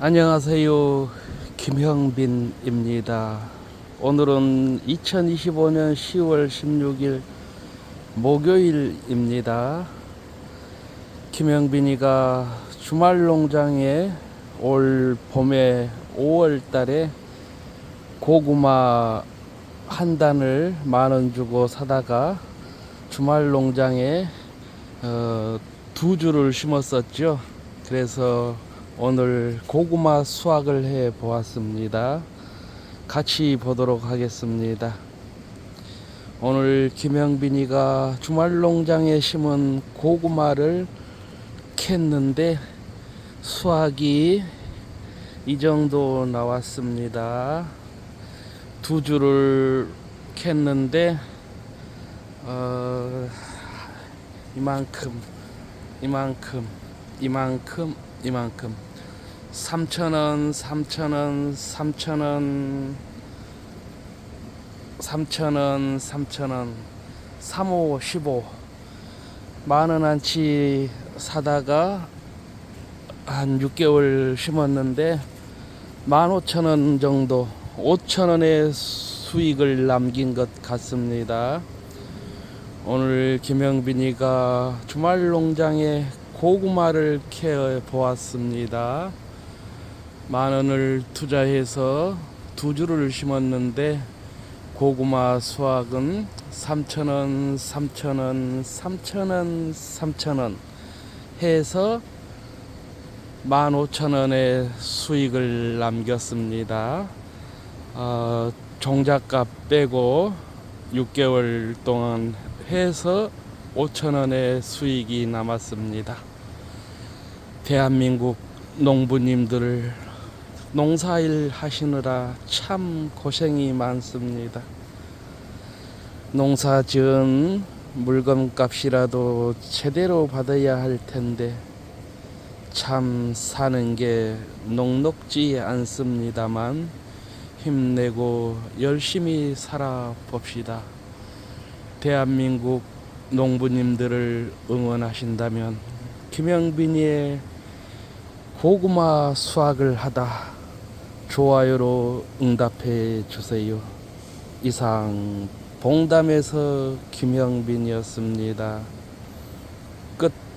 안녕하세요. 김형빈입니다. 오늘은 2025년 10월 16일 목요일입니다. 김형빈이가 주말 농장에 올 봄에 5월 달에 고구마 한 단을 만 원 주고 사다가 주말 농장에 어, 두 주를 심었었죠. 그래서 오늘 고구마 수확을 해 보았습니다. 같이 보도록 하겠습니다. 오늘 김영빈이가 주말 농장에 심은 고구마를 캤는데 수확이 이 정도 나왔습니다. 두 주를 캤는데 어, 이만큼 이만큼 이만큼 이만큼 3,000원 3,000원 3,000원 3,000원 3,000원 3호 15 만원 안치 사다가 한 6개월 심었는데 15,000원 정도 5,000원의 수익을 남긴 것 같습니다. 오늘 김영빈이가 주말 농장에 고구마를 캐어 보았습니다. 만 원을 투자해서 두 주를 심었는데 고구마 수확은 3,000원, 3,000원, 3,000원, 3,000원 해서 15,000원의 수익을 남겼습니다. 어, 종잣값 빼고 6개월 동안 해서 5천원의 수익이 남았습니다. 대한민국 농부님들 농사일 하시느라 참 고생이 많습니다. 농사 지은 물건 값이라도 제대로 받아야 할 텐데 참 사는 게 녹록지 않습니다만 힘내고 열심히 살아 봅시다. 대한민국 농부님들을 응원하신다면 김영빈이의 고구마 수확을 하다 좋아요로 응답해 주세요. 이상 봉담에서 김영빈이었습니다. 끝.